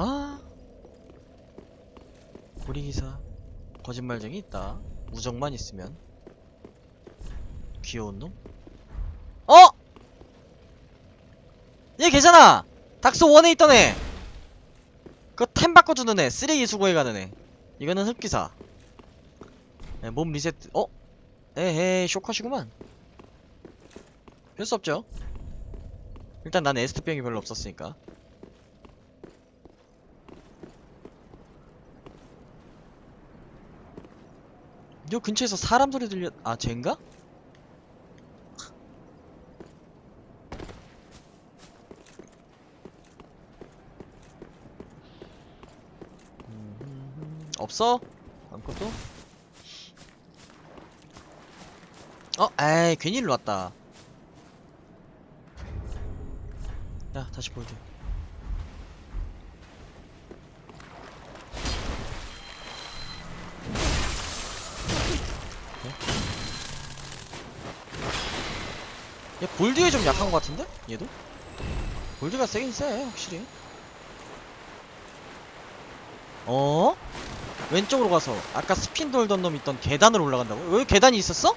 아. 우리 기사. 거짓말쟁이 있다. 우정만 있으면. 귀여운 놈? 어? 얘 걔잖아! 닥스 원에 있던 애! 그거 템 바꿔주는 애. 쓰레기 수거해 가는 애. 이거는 흡기사. 네, 몸 리셋. 어? 에헤이 쇼컷이구만. 별 수 없죠? 일단 난 에스트병이 별로 없었으니까 요 근처에서 사람 소리 들려 아 쟤인가? 음, 없어? 아무것도? 어? 에이 괜히 일로 왔다 야 다시 얘 볼드에 좀 약한 것 같은데? 얘도? 볼드가 세긴 세 확실히 어? 왼쪽으로 가서 아까 스핀 돌던 놈 있던 계단으로 올라간다고? 여기 계단이 있었어?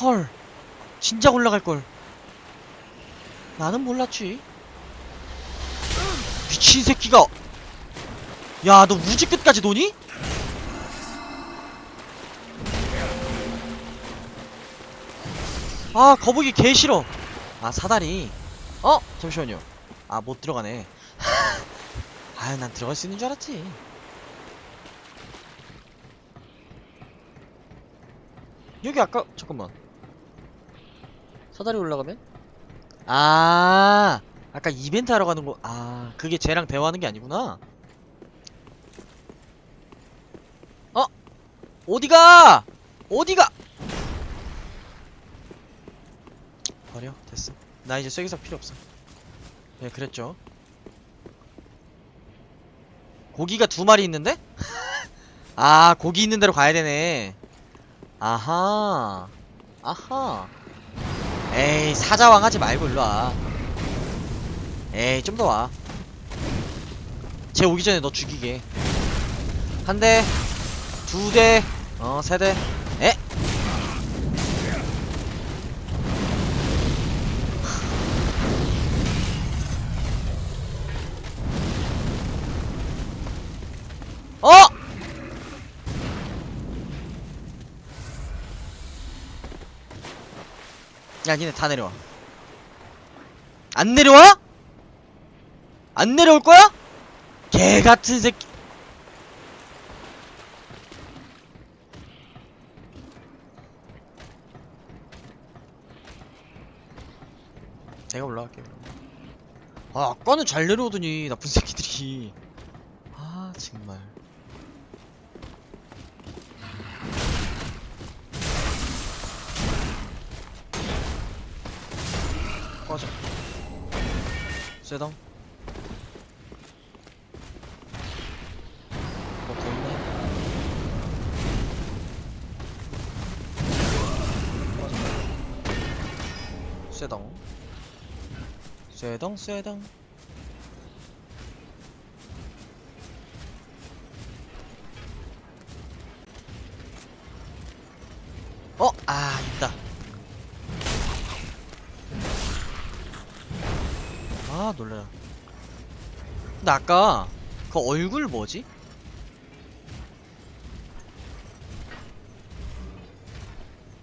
헐 진작 올라갈걸 나는 몰랐지 미친 새끼가 야 너 우지 끝까지 도니? 아 거북이 개 싫어. 아 사다리. 어? 잠시만요. 아 못 들어가네. 아유 난 들어갈 수 있는 줄 알았지. 여기 아까 잠깐만. 사다리 올라가면? 아 아까 이벤트 하러 가는 거 아 그게 쟤랑 대화하는 게 아니구나. 어? 어디가? 어디가 버려? 됐어. 나 이제 쐐기석 필요 없어. 예 그랬죠. 고기가 두 마리 있는데? 아 고기 있는 데로 가야 되네. 아하. 아하. 에이 사자왕 하지 말고 일로와. 에이 좀 더 와. 쟤 오기 전에 너 죽이게. 한 대, 두 대, 어, 세 대, 야, 니네 다 내려와. 안 내려와? 안 내려올 거야? 개 같은 새끼. 제가 올라갈게요. 아, 아까는 잘 내려오더니 나쁜 새끼들이. 아, 정말. 뭐더 있네. 꺼져. 쇠덩. 쇠덩, 쇠덩. 아, 놀래라. 근데 아까 그 얼굴 뭐지?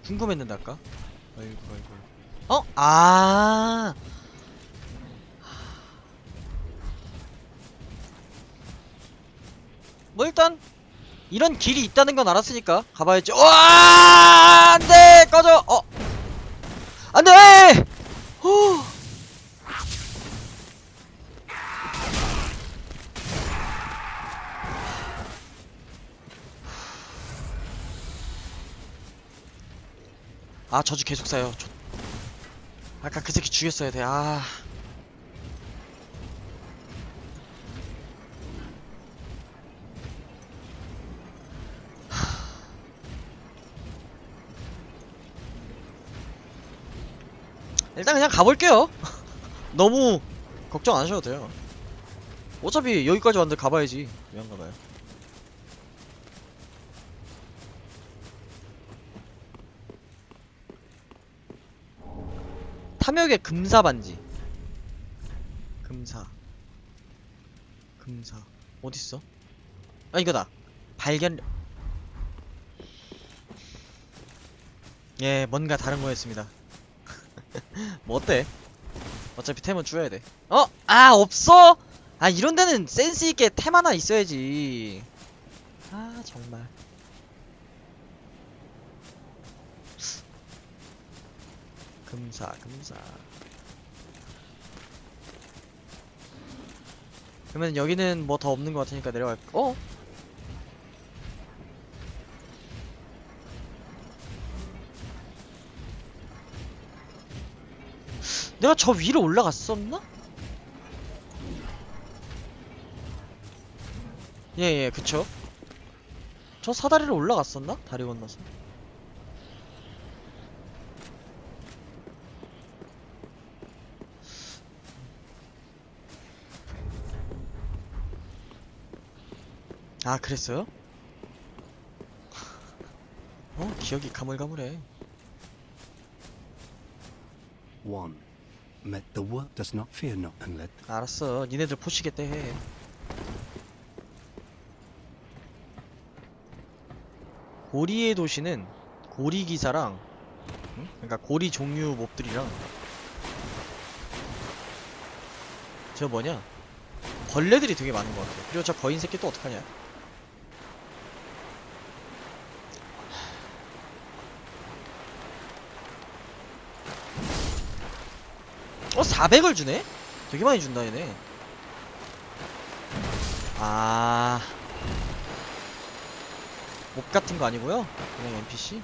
궁금했는데 아까? 얼굴 얼굴. 어? 아. 뭐 일단 이런 길이 있다는 건 알았으니까 가봐야지 와! 안 돼! 꺼져! 어 아 저주 계속 쌓여. 저... 아까 그 새끼 죽였어야 돼아. 일단 그냥 가볼게요. 너무 걱정 안 하셔도 돼요. 어차피 여기까지 왔는데 가봐야지. 왜 안 가봐요 탐욕의 금사 반지. 금사. 금사. 어딨어? 아 이거다. 발견. 예 뭔가 다른 거였습니다. 뭐 어때? 어차피 템은 줄여야 돼. 어? 아 없어? 아 이런 데는 센스 있게 템 하나 있어야지. 아 정말 금사 금사 그러면 여기는 뭐 더 없는 것 같으니까 내려갈 어? 내가 저 위로 올라갔었나? 예예 그쵸 저 사다리를 올라갔었나? 다리 건너서 아 그랬어요? 어 기억이 가물가물해 One. Met the world does not fear not and let 알았어 니네들 포시겠대 해 고리의 도시는 고리 기사랑 응? 그러니까 고리 종류 몹들이랑 저 뭐냐 벌레들이 되게 많은 것 같아 그리고 저 거인 새끼 또 어떡하냐 400을 주네? 되게 많이 준다 얘네 아... 몹 같은 거 아니고요 그냥 NPC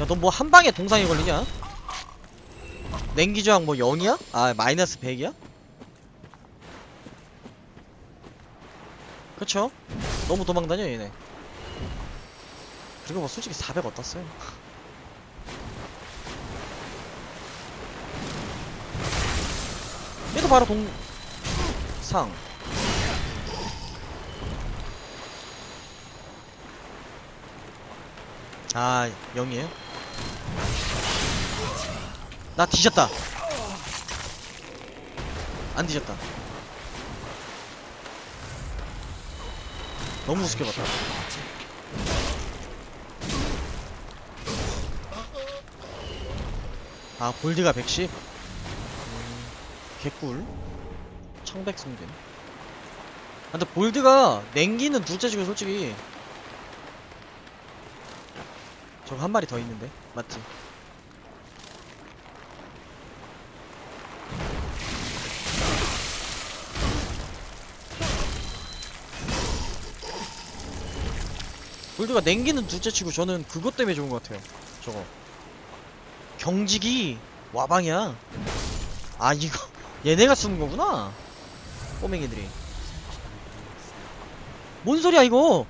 야너 뭐 한 방에 동상이 걸리냐? 냉기 저항 뭐 0이야? 아 마이너스 100이야? 그쵸? 너무 도망다녀 얘네 그리고 뭐 솔직히 400 어디다 써요? 얘도 바로 동 상. 아 0이에요? 나 뒤졌다. 안 뒤졌다. 너무 우습게 봤다 아 볼드가 110? 음, 개꿀. 청백 승진 아, 근데 볼드가 냉기는 둘째치고 솔직히 저거 한 마리 더 있는데? 맞지? 볼드가 냉기는 둘째치고 저는 그것 때문에 좋은 것 같아요. 저거 경직이 와방이야. 아 이거 얘네가 쓰는 거구나. 꼬맹이들이. 뭔 소리야 이거?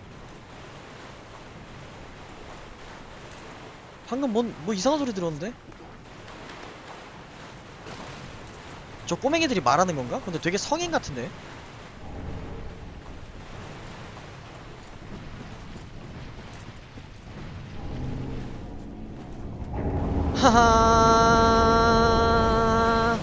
방금 뭔 뭐 이상한 소리 들었는데? 저 꼬맹이들이 말하는 건가? 근데 되게 성인 같은데? 하하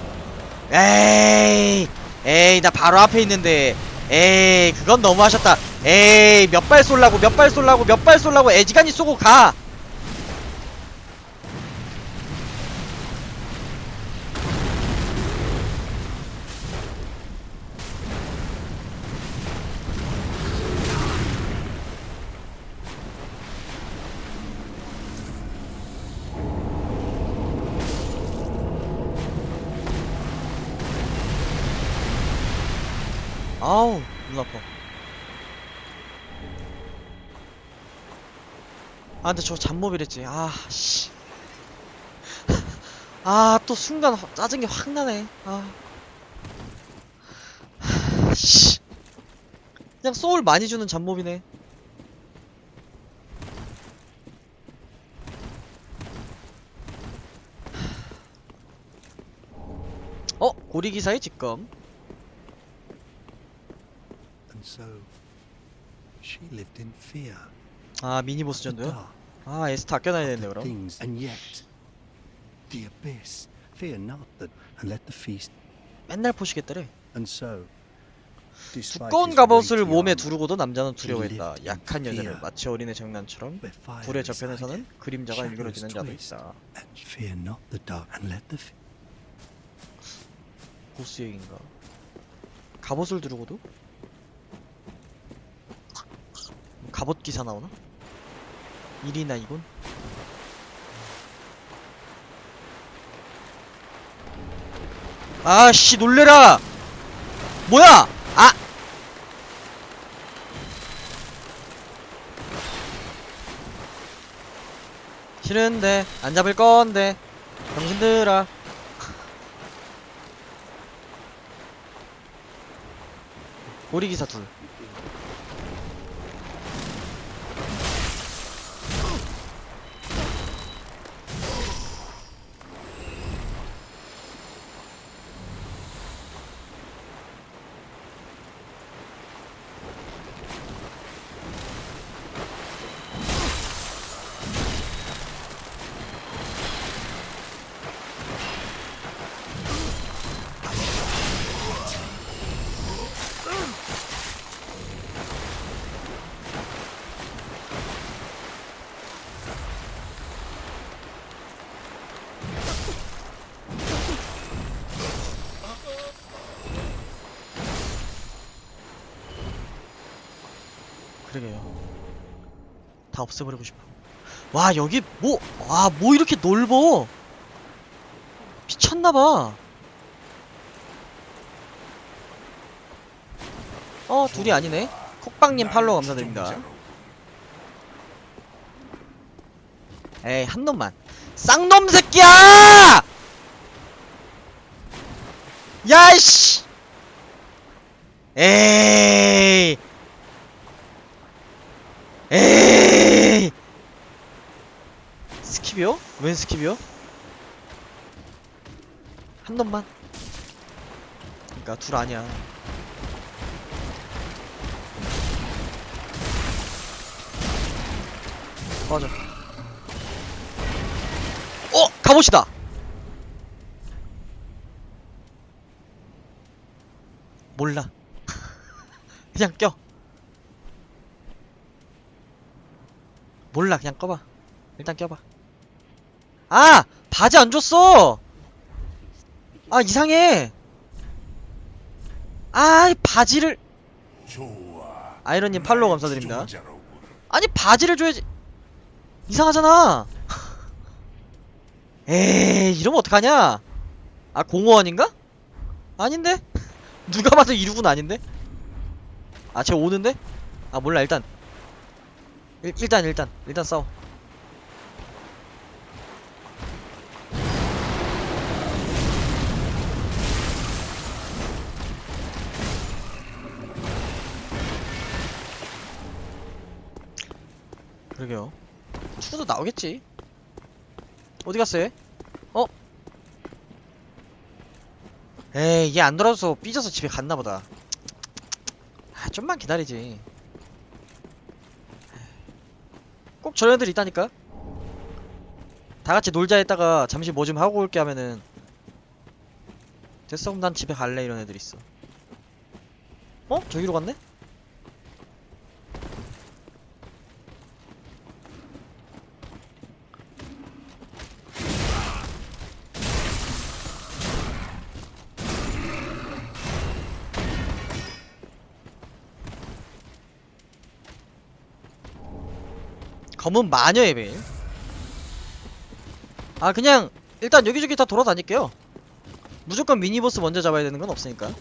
에이 에이 나 바로 앞에 있는데. 에이 그건 너무하셨다. 에이 몇 발 쏠라고 몇 발 쏠라고 몇 발 쏠라고 애지간히 쏘고 가 아 근데 저 잡몹이랬지. 아씨. 아 또 순간 짜증이 확 나네. 아씨. 그냥 소울 많이 주는 잡몹이네. 어? 고리기사의 직검. And so, she lived in fear. 아 미니보스 of the 전도요? dark, 아 에스타 아껴놔야 되는데 그럼. 맨날 포시겠더래 despite 두꺼운 갑옷을 몸에 두르고도 남자는 두려워했다 약한 여자를. 마치 어린애 장난처럼 불의 is 저편에서는 그림자가 일그러지는 자도 있다 보스 얘기인가 갑옷을 두르고도? 갑옷 기사 나오나? 일이나 이건? 아씨 놀래라! 뭐야! 아! 싫은데 안 잡을 건데 정신들아. 고리기사 둘 다 없애버리고 싶어. 와 여기 뭐 와 뭐 이렇게 넓어? 미쳤나봐. 어 둘이 아니네. 콕빵님 팔로우 감사드립니다. 에이 한 놈만. 쌍놈 새끼야! 야이씨! 에이 에이 스킵이요? 웬 스킵이요? 한 놈만 그니까 둘 아니야 꺼져 어! 갑옷이다! 몰라 그냥 껴 몰라 그냥 꺼봐 일단 껴봐 아! 바지 안 줬어! 아 이상해 아이 바지를. 아이러님 팔로우 감사드립니다. 아니 바지를 줘야지 이상하잖아 에이 이러면 어떡하냐 아 공허원인가? 아닌데? 누가 봐도 이륙은 아닌데? 아 쟤 오는데? 아 몰라 일단 일, 일단 일단 일단 싸워. 그러게요. 추도 나오겠지? 어디 갔어 얘? 어? 에이 얘 안 돌아서 삐져서 집에 갔나보다. 아 좀만 기다리지 저런 애들 있다니까 다같이 놀자 했다가 잠시 뭐 좀 하고 올게 하면은 됐어 그럼 난 집에 갈래 이런 애들 있어 어? 저기로 갔네? 검은 마녀의 베일 아 그냥 일단 여기저기 다 돌아다닐게요 무조건 미니보스 먼저 잡아야 되는 건 없으니까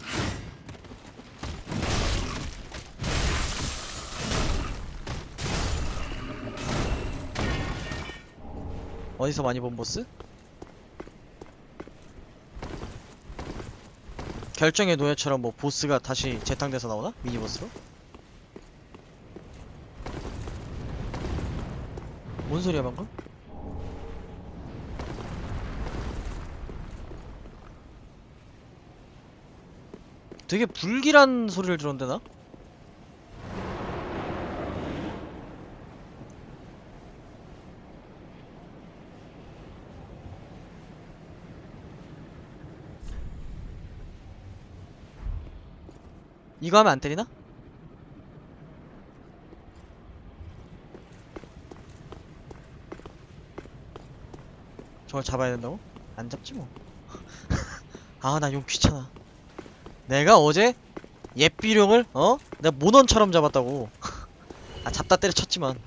어디서 많이 본 보스? 결정의 노예처럼 뭐 보스가 다시 재탕돼서 나오나? 미니보스로? 뭔 소리야 방금? 되게 불길한 소리를 들었는데 나? 이거 하면 안 때리나? 저걸 잡아야 된다고? 안 잡지 뭐. 아, 나 용 귀찮아. 내가 어제 옛비룡을 어? 내가 모넌처럼 잡았다고. 아, 잡다 때려쳤지만.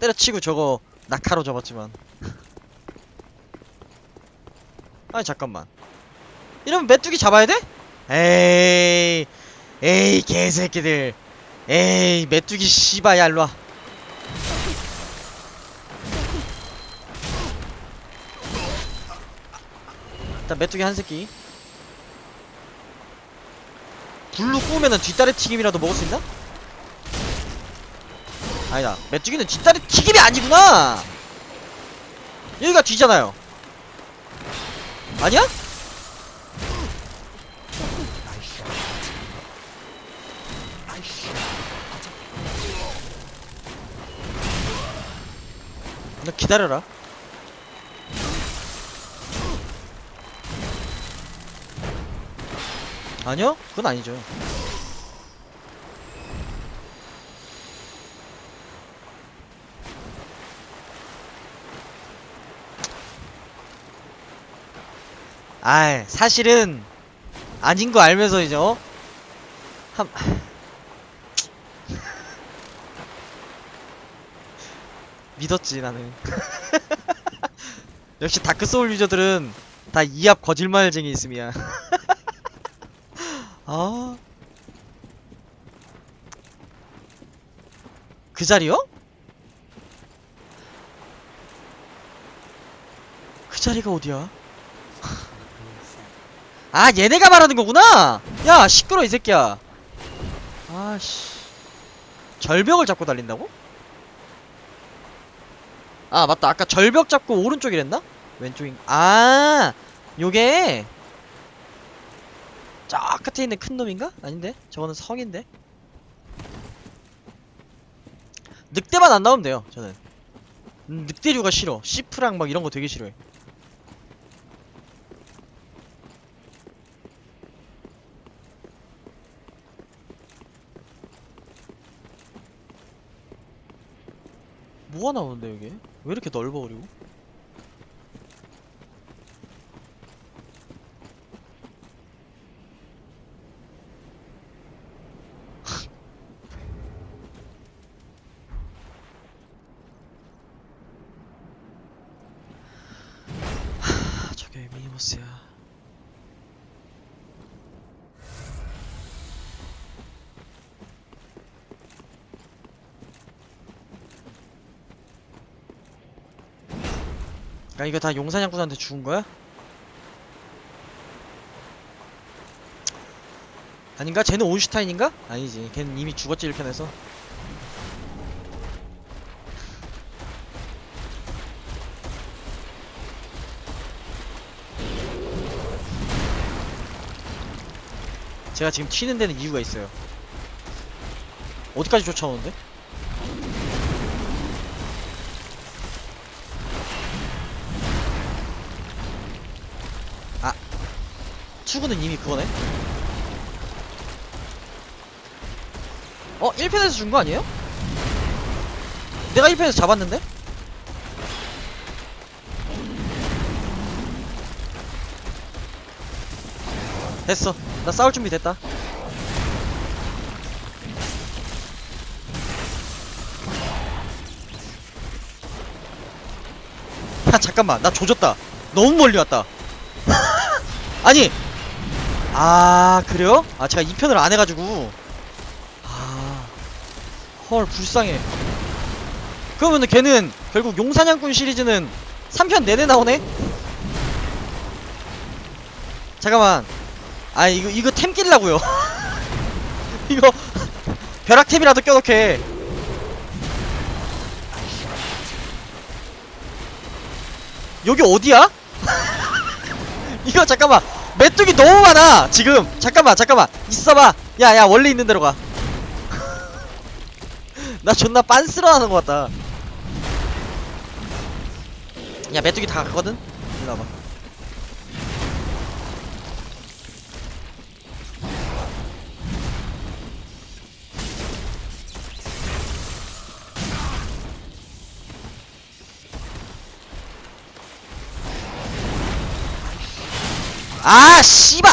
때려치고 저거 낙하로 잡았지만. 아니 잠깐만. 이러면 메뚜기 잡아야 돼? 에이, 에이 개새끼들. 에이 메뚜기 씨바야 일로 와. 일단 메뚜기 한 새끼. 불로 구우면은 뒷다리 튀김이라도 먹을 수 있나? 아니다. 메뚜기는 뒷다리 튀김이 아니구나! 여기가 뒤잖아요. 아니야? 너 기다려라 아니요? 그건 아니죠. 아, 사실은 아닌 거 알면서 이제 어? 한 믿었지 나는. 역시 다크 소울 유저들은 다 이합 거짓말쟁이 있음이야. 아. 그 자리요? 그 자리가 어디야? 아, 얘네가 말하는 거구나! 야, 시끄러, 이 새끼야. 아씨. 절벽을 잡고 달린다고? 아, 맞다. 아까 절벽 잡고 오른쪽이랬나? 왼쪽인, 아! 요게, 저 끝에 있는 큰 놈인가? 아닌데? 저거는 성인데? 늑대만 안 나오면 돼요, 저는. 음, 늑대류가 싫어. 시프랑 막 이런 거 되게 싫어해. 뭐가 나오는데, 여기? 왜 이렇게 넓어, 그리고? 아, 저게 미니버스야. 야 이거 다 용사냥꾼한테 죽은 거야? 아닌가? 쟤는 온슈타인인가? 아니지 걔는 이미 죽었지 1편에서 제가 지금 튀는 데는 이유가 있어요 어디까지 쫓아오는데? 아 투구는 이미 그거네 어? 1편에서 준 거 아니에요? 내가 1편에서 잡았는데? 됐어. 나 싸울 준비 됐다. 야 잠깐만. 나 조졌다. 너무 멀리 왔다. 아니! 아 그래요? 아 제가 2편을 안 해가지고. 아헐 불쌍해. 그러면은 걔는 결국 용사냥꾼 시리즈는 3편 내내 나오네? 잠깐만 아 이거 이거 템 끼려고요. 이거 벼락템이라도 껴놓게. 여기 어디야? 이거 잠깐만. 메뚜기 너무 많아 지금. 잠깐만 잠깐만. 있어봐. 야야 원래 있는 대로 가 나 존나 빤스러하는 것 같다. 야 메뚜기 다 갔거든? 일로 와봐 아 씨발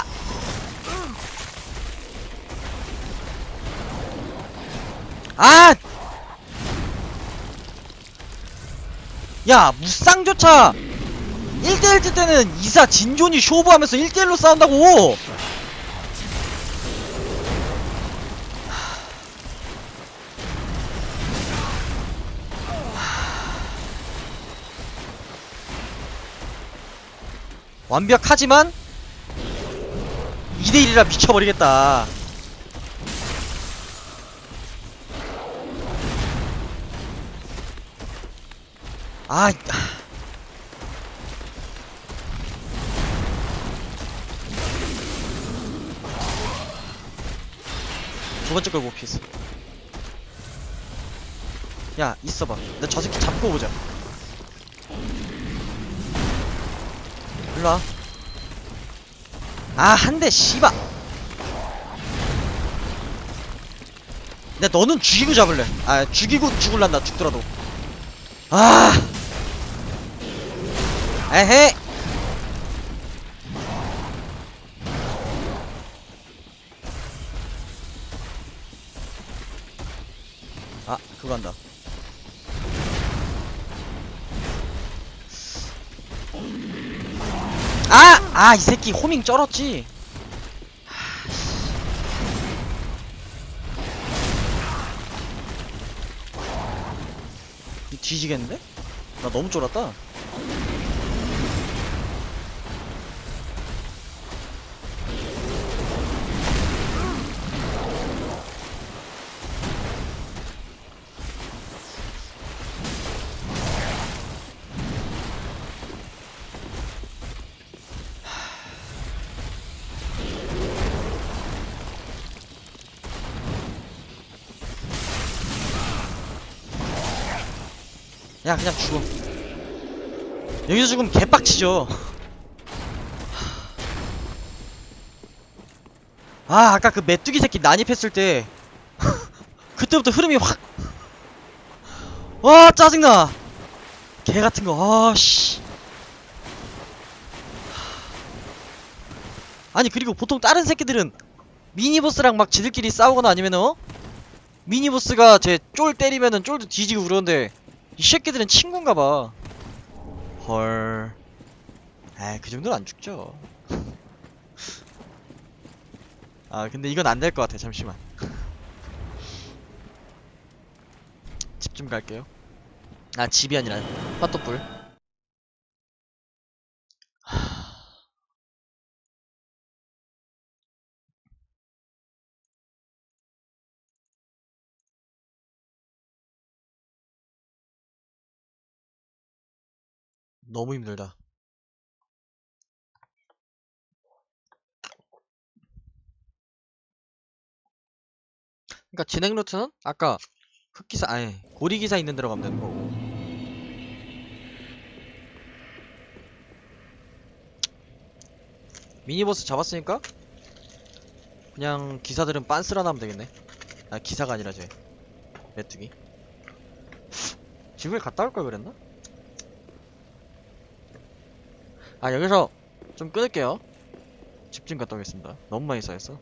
아! 야, 무쌍조차 1대1 때는 이사 진존이 쇼부하면서 1대1로 싸운다고! 완벽하지만 2대1이라 미쳐버리겠다. 아, 아. 두 번째 걸 못 피했어. 야, 있어봐. 나 저 새끼 잡고 보자. 일로 와. 아, 한 대, 씨발. 내 너는 죽이고 잡을래. 아, 죽이고 죽을란다, 죽더라도. 아. 에헤. 아, 그거 한다. 아! 아, 이 새끼 호밍 쩔었지. 이 뒤지겠는데? 나 너무 쫄았다. 야, 그냥 죽어. 여기서 죽으면 개빡치죠. 아, 아까 그 메뚜기 새끼 난입했을 때 그때부터 흐름이 확. 와, 짜증나. 개 같은 거. 아, 씨. 아니 그리고 보통 다른 새끼들은 미니보스랑 막 지들끼리 싸우거나 아니면은 어? 미니보스가 제 쫄 때리면은 쫄도 뒤지고 그러는데 이 새끼들은 친구인가 봐. 헐. 에이, 그 정도는 안 죽죠. 아, 근데 이건 안 될 것 같아. 잠시만. 집 좀 갈게요. 아, 집이 아니라 화토불. 너무 힘들다. 그러니까 진행 루트는 아까 흑기사 아니 고리기사 있는 데로 가면 되는 거고. 미니보스 잡았으니까 그냥 기사들은 빤스라 나면 되겠네. 아 기사가 아니라 쟤 메뚜기. 집을 갔다 올 걸 그랬나? 아 여기서 좀 끊을게요. 집 좀 갔다 오겠습니다. 너무 많이 쌓였어